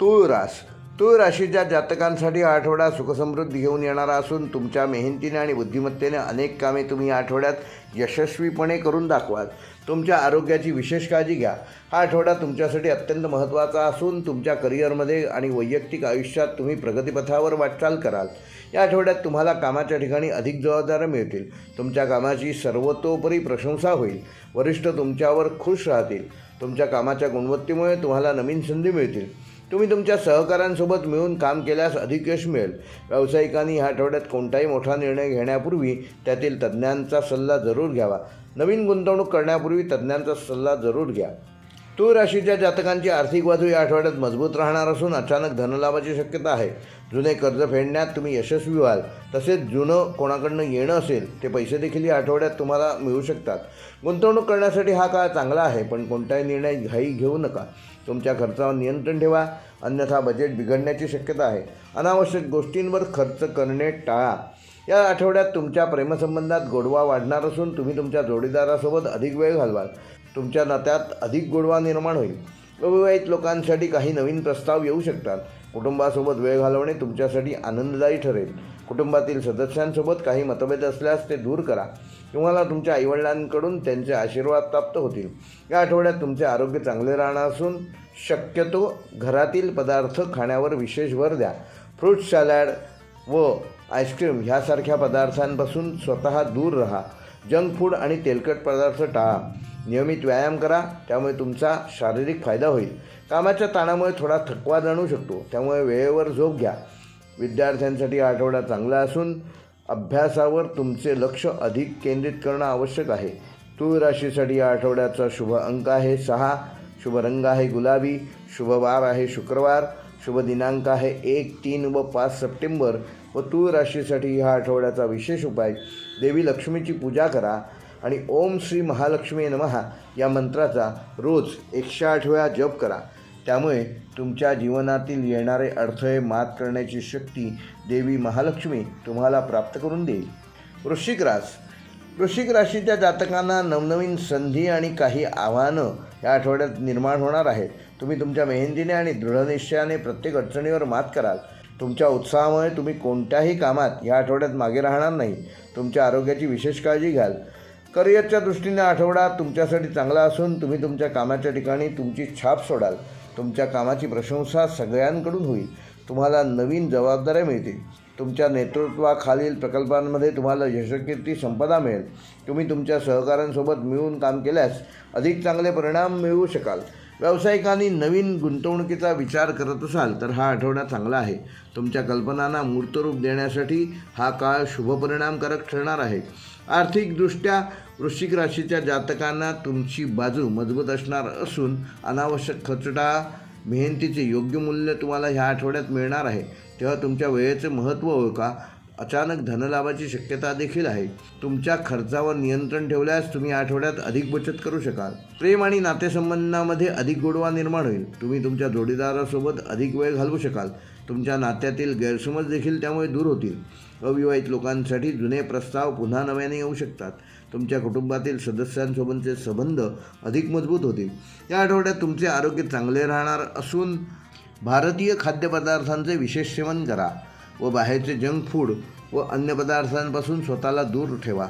तूळ रास तूळ राशीच्या जातकांसाठी हा आठवडा सुखसमृद्धी घेऊन येणारा असून तुमच्या मेहनतीने आणि बुद्धिमत्तेने अनेक कामे तुम्ही या आठवड्यात यशस्वीपणे करून दाखवाल. तुमच्या आरोग्याची विशेष काळजी घ्या. हा आठवडा तुमच्यासाठी अत्यंत महत्त्वाचा असून तुमच्या करिअरमध्ये आणि वैयक्तिक आयुष्यात तुम्ही प्रगतीपथावर वाटचाल कराल. या आठवड्यात तुम्हाला कामाच्या ठिकाणी अधिक जबाबदाऱ्या मिळतील. तुमच्या कामाची सर्वतोपरी प्रशंसा होईल. वरिष्ठ तुमच्यावर खुश राहतील. तुमच्या कामाच्या गुणवत्तेमुळे तुम्हाला नवीन संधी मिळतील. तुम्ही तुमच्या सहकाऱ्यांसोबत मिळून काम केल्यास अधिक यश मिळेल. व्यावसायिकांनी ह्या आठवड्यात कोणताही मोठा निर्णय घेण्यापूर्वी त्यातील तज्ज्ञांचा सल्ला जरूर घ्यावा. नवीन गुंतवणूक करण्यापूर्वी तज्ज्ञांचा सल्ला जरूर घ्या. तूळ राशीच्या जातकांची आर्थिक बाजू या आठवड्यात मजबूत राहणार असून अचानक धनलाभाची शक्यता आहे. जुने कर्ज फेडण्यात तुम्ही यशस्वी व्हाल. तसेच जुनं कोणाकडनं येणं असेल ते पैसे देखील या आठवड्यात तुम्हाला मिळू शकतात. गुंतवणूक करण्यासाठी हा काळ चांगला आहे पण कोणताही निर्णय घाई घेऊ नका. तुमच्या खर्चावर नियंत्रण ठेवा. अन्यथा बजेट बिघडण्याची शक्यता आहे. अनावश्यक गोष्टींवर खर्च करणे टाळा. या आठवड्यात तुमच्या प्रेमसंबंधात गोडवा वाढणार असून तुम्ही तुमच्या जोडीदारासोबत अधिक वेळ घालवाल. तुमच्या नात्यात अधिक गोडवा निर्माण होईल. अविवाहित लोकांसाठी काही नवीन प्रस्ताव येऊ शकतात. कुटुंबासोबत वेळ घालवणे तुमच्यासाठी आनंददायी ठरेल. कुटुंबातील सदस्यांसोबत काही मतभेद असल्यास ते दूर करा. तुम्हाला तुमच्या आईवडिलांकडून त्यांचे आशीर्वाद प्राप्त होतील. या आठवड्यात तुमचे आरोग्य चांगले राहणार असून शक्यतो घरातील पदार्थ खाण्यावर विशेष भर द्या. फ्रूट सॅलॅड व आईस्क्रीम ह्यासारख्या पदार्थांपासून स्वतः दूर राहा. जंक फूड आणि तेलकट पदार्थ टाळा. नियमित व्यायाम करा त्यामुळे तुमचा शारीरिक फायदा होईल. कामाच्या ताणामुळे थोडा थकवा जाणू शकतो त्यामुळे वेळेवर झोप घ्या. विद्यार्थ्यांसाठी हा आठवडा चांगला असून अभ्यासावर तुमचे लक्ष अधिक केंद्रित करणं आवश्यक आहे. तूळ राशीसाठी या आठवड्याचा शुभ अंक आहे सहा. शुभ रंग आहे गुलाबी शुभ वार आहे शुक्रवार शुभ दिनांक आहे एक तीन व पाच सप्टेंबर. व तूळ राशीसाठी ह्या आठवड्याचा विशेष उपाय देवी लक्ष्मीची पूजा करा. आणि ओम श्री महालक्ष्मी नमहा या मंत्राचा रोज एकशे आठ वेळा जप करा. त्यामुळे तुमच्या जीवनातील येणारे अडथळे मात करण्याची शक्ती देवी महालक्ष्मी तुम्हाला प्राप्त करून देईल. वृश्चिक रास. वृश्चिक राशीच्या जातकांना नवनवीन संधी आणि काही आव्हानं या आठवड्यात निर्माण होणार आहेत. तुम्ही तुमच्या मेहंदीने आणि दृढनिश्चयाने प्रत्येक अडचणीवर मात कराल. तुमच्या उत्साहामुळे तुम्ही कोणत्याही कामात या आठवड्यात मागे राहणार नाही. तुमच्या आरोग्याची विशेष काळजी घ्याल. करिअरच्या दृष्टीने आठवडा तुमच्यासाठी चांगला असून तुम्ही तुमच्या कामाच्या ठिकाणी तुमची छाप सोडाल. तुमच्या कामाची प्रशंसा सगळ्यांकडून होईल. तुम्हाला नवीन जबाबदाऱ्या मिळतील. तुमच्या नेतृत्वाखालील प्रकल्पांमध्ये तुम्हाला यशकीर्ती संपदा मिळेल. तुम्ही तुमच्या सहकाऱ्यांसोबत मिळून काम केल्यास अधिक चांगले परिणाम मिळवू शकाल. व्यावसायिकांनी नवीन गुंतवणुकीचा विचार करत असाल तर हा आठवडा चांगला आहे. तुमच्या कल्पनांना मूर्तरूप देण्यासाठी हा काळ शुभपरिणामकारक ठरणार आहे. आर्थिकदृष्ट्या वृश्चिक राशीच्या जातकांना तुमची बाजू मजबूत असणार असून अनावश्यक खचडा मेहनतीचे योग्य मूल्य तुम्हाला ह्या आठवड्यात मिळणार आहे. तेव्हा तुमच्या वेळेचे महत्त्व ओळखा. अचानक धनलाभाची शक्यता देखील आहे. तुमच्या खर्चावर नियंत्रण ठेवल्यास तुम्ही आठवड्यात अधिक बचत करू शकाल. प्रेम आणि नातेसंबंधामध्ये अधिक गोडवा निर्माण होईल. तुम्ही तुमच्या जोडीदारासोबत अधिक वेळ घालवू शकाल. तुमच्या नात्यातील गैरसमज देखील त्यामुळे दूर होतील. अविवाहित लोकांसाठी जुने प्रस्ताव पुन्हा नव्याने येऊ शकतात. तुमच्या कुटुंबातील सदस्यांसोबतचे संबंध अधिक मजबूत होतील या आठवड्यात तुमचे आरोग्य चांगले राहणार असून भारतीय खाद्यपदार्थांचे विशेष सेवन करा व बाहेरचे जंक फूड व अन्य पदार्थांपासून स्वतःला दूर ठेवा.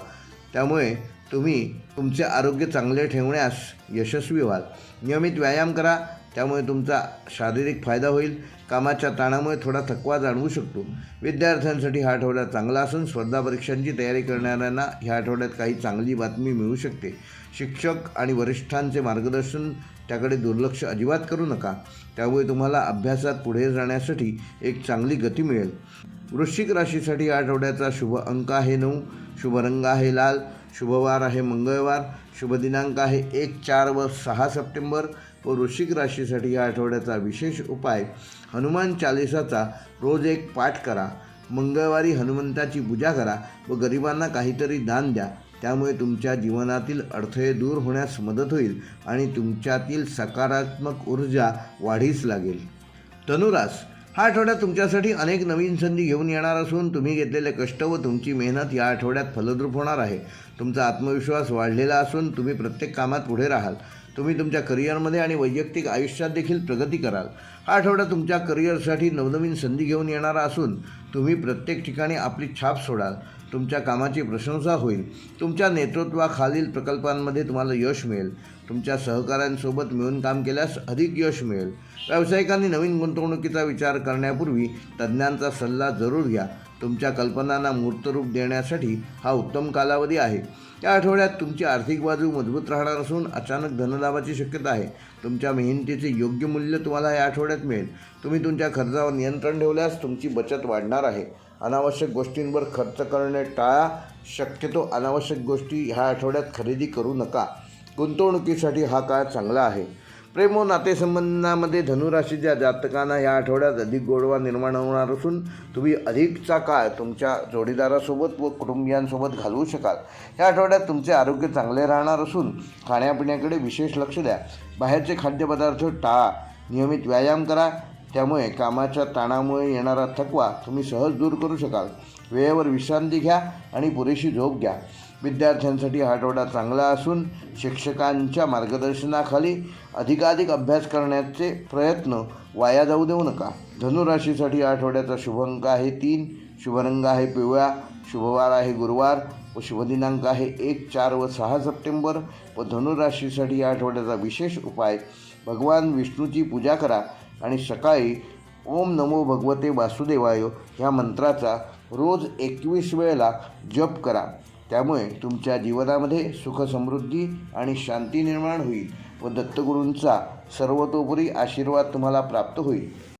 त्यामुळे तुम्ही तुमचे आरोग्य चांगले ठेवण्यास यशस्वी व्हाल. नियमित व्यायाम करा त्यामुळे तुमचा शारीरिक फायदा होईल. कामाच्या ताणामुळे थोडा थकवा जाणवू शकतो. विद्यार्थ्यांसाठी हा आठवडा चांगला असून स्पर्धा परीक्षांची तयारी करणाऱ्यांना ह्या आठवड्यात काही चांगली बातमी मिळू शकते. शिक्षक आणि वरिष्ठांचे मार्गदर्शन त्याकडे दुर्लक्ष अजिबात करू नका. त्यामुळे तुम्हाला अभ्यासात पुढे जाण्यासाठी एक चांगली गती मिळेल. वृश्चिक राशीसाठी आठवड्याचा शुभ अंक आहे नऊ. शुभ रंग आहे लाल. शुभवार आहे मंगळवार. शुभ दिनांक आहे. एक चार व सहा सप्टेंबर व वृश्चिक राशीसाठी या आठवड्याचा विशेष उपाय हनुमान चालिसाचा रोज एक पाठ करा. मंगळवारी हनुमंताची पूजा करा व गरिबांना काहीतरी दान द्या. त्यामुळे तुमच्या जीवनातील अडथळे दूर होण्यास मदत होईल आणि तुमच्यातील सकारात्मक ऊर्जा वाढीस लागेल. धनुरास हा आठवड्यात तुमच्यासाठी अनेक नवीन संधी घेऊन येणार असून तुम्ही घेतलेले कष्ट व तुमची मेहनत या आठवड्यात फलद्रूप होणार आहे. तुमचा आत्मविश्वास वाढलेला असून तुम्ही प्रत्येक कामात पुढे राहाल. तुम्ही तुमच्या करिअरमध्ये आणि वैयक्तिक आयुष्यात देखील प्रगती कराल. हा आठवडा तुमच्या करिअरसाठी नवनवीन संधी घेऊन येणारा असून तुम्ही प्रत्येक ठिकाणी आपली छाप सोडाल. तुमच्या कामाची प्रशंसा होईल. तुमच्या नेतृत्वाखालील प्रकल्पांमध्ये तुम्हाला यश मिळेल. तुमच्या सहकाऱ्यांसोबत मिळून काम केल्यास अधिक यश मिळेल. व्यावसायिकांनी नवीन गुंतवणुकीचा विचार करण्यापूर्वी तज्ज्ञांचा सल्ला जरूर घ्या. तुमच्या कल्पनांना मूर्तरूप देण्यासाठी हा उत्तम कालावधी आहे. या आठवड्यात तुमची आर्थिक बाजू मजबूत राहणार असून अचानक धनलाभाची शक्यता आहे. तुमच्या मेहनतीचे योग्य मूल्य तुम्हाला या आठवड्यात मिळेल. तुम्ही तुमच्या खर्चावर नियंत्रण ठेवल्यास तुमची बचत वाढणार आहे. अनावश्यक गोष्टींवर खर्च करणे टाळा. शक्यतो अनावश्यक गोष्टी ह्या आठवड्यात खरेदी करू नका. गुंतवणुकीसाठी हा काळ चांगला आहे. प्रेम व नातेसंबंधामध्ये धनुराशीच्या जातकांना या आठवड्यात अधिक गोडवा निर्माण होणार असून तुम्ही अधिकचा काळ तुमच्या जोडीदारासोबत व कुटुंबियांसोबत घालवू शकाल. या आठवड्यात तुमचे आरोग्य चांगले राहणार असून खाण्यापिण्याकडे विशेष लक्ष द्या. बाहेरचे खाद्यपदार्थ टाळा. नियमित व्यायाम करा. त्यामुळे कामाच्या ताणामुळे येणारा थकवा तुम्ही सहज दूर करू शकाल. वेळेवर विश्रांती घ्या आणि पुरेशी झोप घ्या. विद्यार्थ्यांसाठी हा आठवडा चांगला असून शिक्षकांच्या मार्गदर्शनाखाली अधिकाधिक अभ्यास करण्याचे प्रयत्न वाया जाऊ देऊ नका. धनुराशीसाठी या आठवड्याचा शुभ अंक आहे तीन. शुभरंग आहे पिवळा. शुभवार आहे गुरुवार. व शुभदिनांक आहे एक चार व सहा सप्टेंबर. व धनुराशीसाठी या आठवड्याचा विशेष उपाय. भगवान विष्णूची पूजा करा. आणि सकाळी ओम नमो भगवते वासुदेवाय ह्या मंत्राचा रोज एकवीस वेळेला जप करा. त्यामुळे तुमच्या जीवनामध्ये सुख समृद्धी आणि शांती निर्माण होईल व दत्तगुरूंचा सर्वतोपरी आशीर्वाद तुम्हाला प्राप्त होईल.